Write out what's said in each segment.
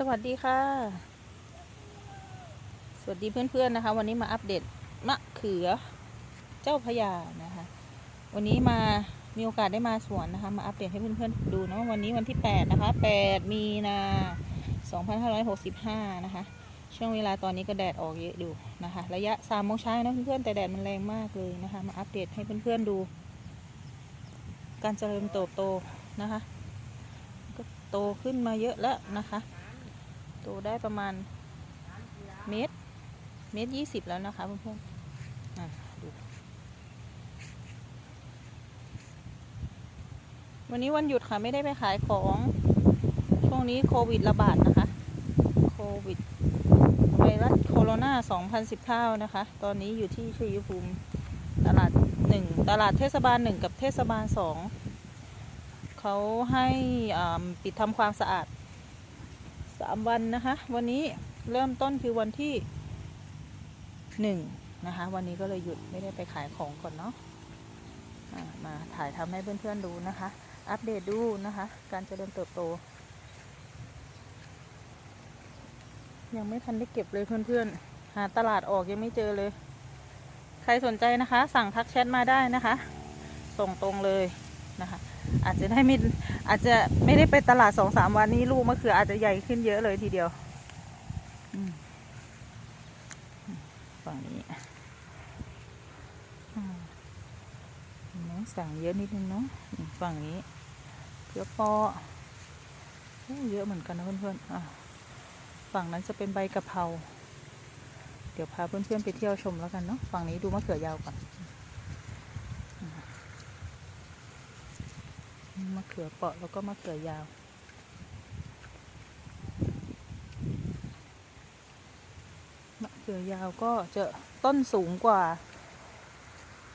สวัสดีค่ะ สวัสดีเพื่อนๆนะคะ วันนี้มาอัปเดตมะเขือเจ้าพระยานะคะ วันนี้มามีโอกาสได้มาสวนนะคะ มาอัปเดตให้เพื่อนๆดูเนาะวันนี้วันที่ 8 นะคะ 8 มีนา2565 นะคะ ช่วงเวลาตอนนี้ก็แดดออกเยอะดูนะคะ ระยะ3โมงเช้านะเพื่อนๆแต่แดดมันแรงมากเลยนะคะ มาอัปเดตให้เพื่อนๆดู การเจริญเติบโตนะคะ ก็โตขึ้นมาเยอะแล้วนะคะ โตได้ประมาณเมตร เมตรยี่สิบแล้วนะคะเพื่อนๆดูวันนี้วันหยุดค่ะไม่ได้ไปขายของ ช่วงนี้โควิดระบาดนะคะ โควิดไวรัสโคโรนา 2019 นะคะ ตอนนี้อยู่ที่ชัยภูมิตลาดหนึ่งตลาดเทศบาลหนึ่งกับเทศบาลสองเขาให้ปิดทำความสะอาด สามวันนะคะ วันนี้เริ่มต้นคือวันที่หนึ่งนะคะ วันนี้ก็เลยหยุดไม่ได้ไปขายของก่อนเนาะมาถ่ายทำให้เพื่อนๆดูนะคะ อัปเดตดูนะคะ การเจริญเติบโต ยังไม่ทันได้เก็บเลยเพื่อนๆ หาตลาดออกยังไม่เจอเลย ใครสนใจนะคะ สั่งทักแชทมาได้นะคะ ส่งตรงเลยนะคะ อาจจะได้ไม่อาจจะไม่ได้ไปตลาดสองสามวันนี้ลูกมะเขืออาจจะใหญ่ขึ้นเยอะเลยทีเดียวฝั่งนี้นไหมสั่งเยอะนิดนึงเนาะฝั่งนี้เขือปอโอ้เยอะเหมือนกันนะเพื่อนๆฝั่งนั้นจะเป็นใบกะเพราเดี๋ยวพาเพื่อนๆไปเที่ยวชมแล้วกันเนาะฝั่งนี้ดูมะเขือยาวก่อน มะเขือเปราะแล้วก็มะเขือยาว มะเขือยาวก็จะต้นสูงกว่า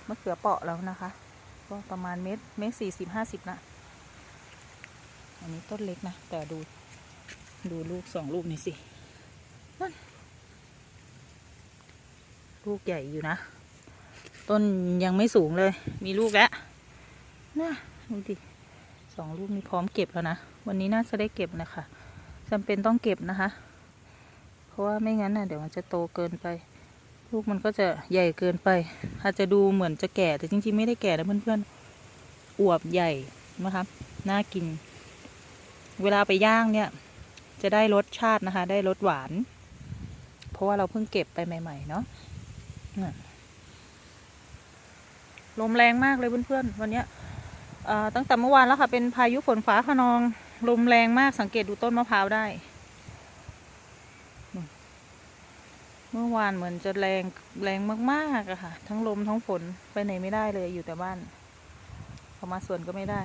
มะเขือเปราะแล้วนะคะ ก็ประมาณเมตรเมตรสี่สิบห้าสิบนะ อันนี้ต้นเล็กนะ แต่ดูดูลูกสองลูกนี่สิ ลูกใหญ่อยู่นะ ต้นยังไม่สูงเลย มีลูกแล้วน่ะดูดิ สองลูกนี้พร้อมเก็บแล้วนะ วันนี้น่าจะได้เก็บนะคะจำเป็นต้องเก็บนะคะ เพราะว่าไม่งั้นน่ะเดี๋ยวมันจะโตเกินไป ลูกมันก็จะใหญ่เกินไป อาจจะดูเหมือนจะแก่แต่จริงๆไม่ได้แก่นะเพื่อนๆอวบใหญ่นะคะน่ากิน เวลาไปย่างเนี่ย จะได้รสชาตินะคะ ได้รสหวาน เพราะว่าเราเพิ่งเก็บไปใหม่ ๆ เนาะลมแรงมากเลยเพื่อนๆวันเนี้ย ตั้งแต่เมื่อวานแล้วค่ะ เป็นพายุฝนฟ้าขนอง ลมแรงมากสังเกตดูต้นมะพร้าวได้ เมื่อวานเหมือนจะแรงแรงมากๆอะค่ะ ทั้งลมทั้งฝนไปไหนไม่ได้เลยอยู่แต่บ้านพอกมาสวนก็ไม่ได้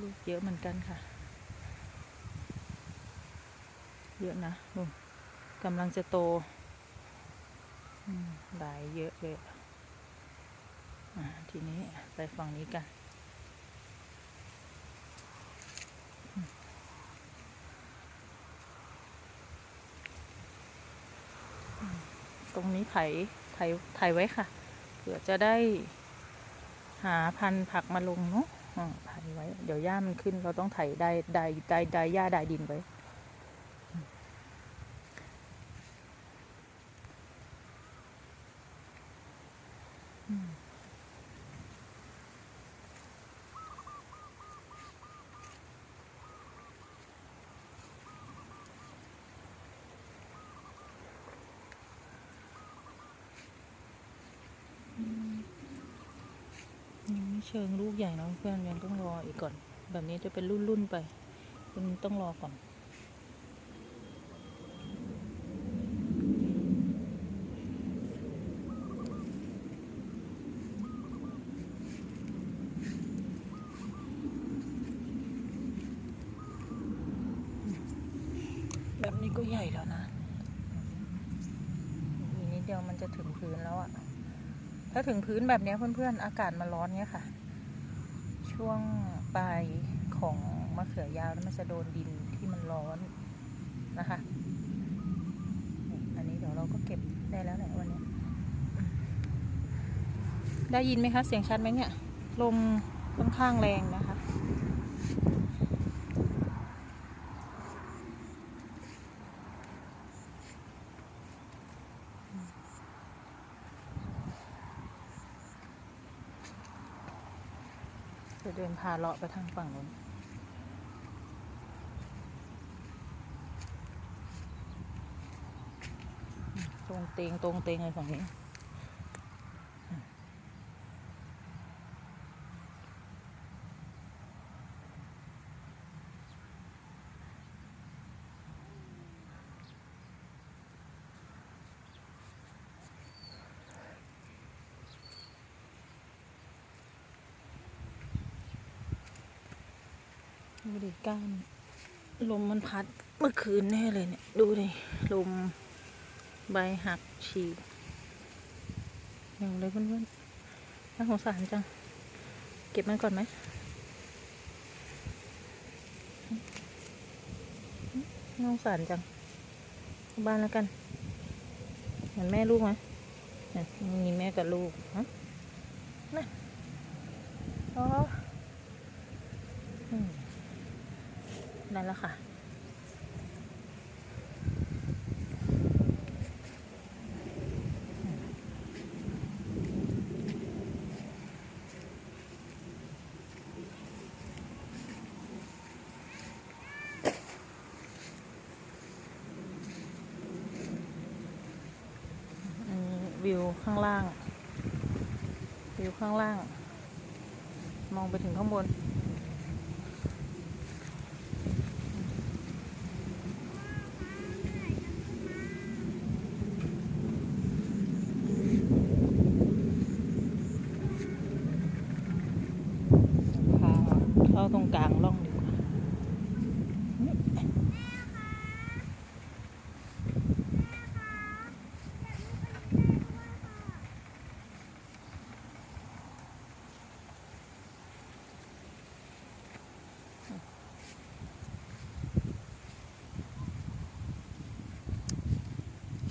ลูกเยอะเหมือนกันค่ะ เยอะนะกำลังจะโต หลายเยอะเลยอ่าทีนี้ไปฝั่งนี้กัน ตรงนี้ไถไถไถไว้ค่ะ เผื่อจะได้หาพันธุ์ผักมาลงเนาะอ่าไถไว้ เดี๋ยวหญ้ามันขึ้นเราต้องไถได้ได้ได้ได้หญ้าได้ดินไว้ เชิงลูกใหญ่นอะเพื่อนยังต้องรออีกก่อน แบบนี้จะเป็นรุ่นๆไปเป็นต้องรอก่อนแบบนี้ก็ใหญ่แล้วนะอีกนิดเดียวมันจะถึงพื้นแล้วอะ ถ้าถึงพื้นแบบนี้เพื่อนๆ อากาศมันร้อนเนี่ยค่ะ ช่วงปลายของมะเขือยาวแล้วมันจะโดนดินที่มันร้อนนะคะ อันนี้เดี๋ยวเราก็เก็บได้แล้วแหละวันนี้ ได้ยินไหมคะ เสียงชัดไหมเนี่ย ลมค่อนข้างแรงนะคะ จะเดินพาเลาะไปทางฝั่งนู้นตรงเตงตรงเตงเลยฝั่งนี้ ดูดิก้านลมมันพัดเมื่อคืนแน่เลยเนี่ย ดูดิลมใบหักฉีกอย่างเลยเพื่อนๆน่าสงสารจัง เก็บมันก่อนไหมน่าสงสารจังบ้านแล้วกัน เหมือนแม่ลูกไหมนี่ยมีแม่กับลูกนะอ๋อ อืม นั่นแหละค่ะวิวข้างล่าง วิวข้างล่าง มองไปถึงข้างบน พา เข้าตรงกลางร่องดีกว่า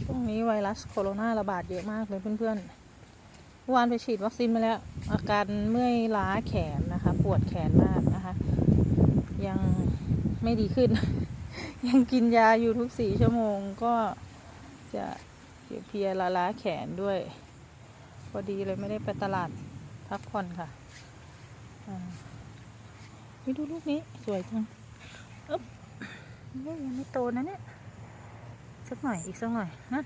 ช่วงนี้ไวรัสโคโรนาระบาดเยอะมากเลยเพื่อนๆวานไปฉีดวัคซีนมาแล้ว อาการเมื่อยล้าแขนนะคะ ปวดแขนมากนะ ยังไม่ดีขึ้น ยังกินยาอยู่ทุกสี่ชั่วโมงก็จะเพียๆล้าแขนด้วย พอดีเลยไม่ได้ไปตลาดพักผ่อนค่ะอ่านี่ดูลูกนี้สวยจังอ๊บนี่ยังไม่โตนะเนี่ย สักหน่อยอีกสักหน่อยนะ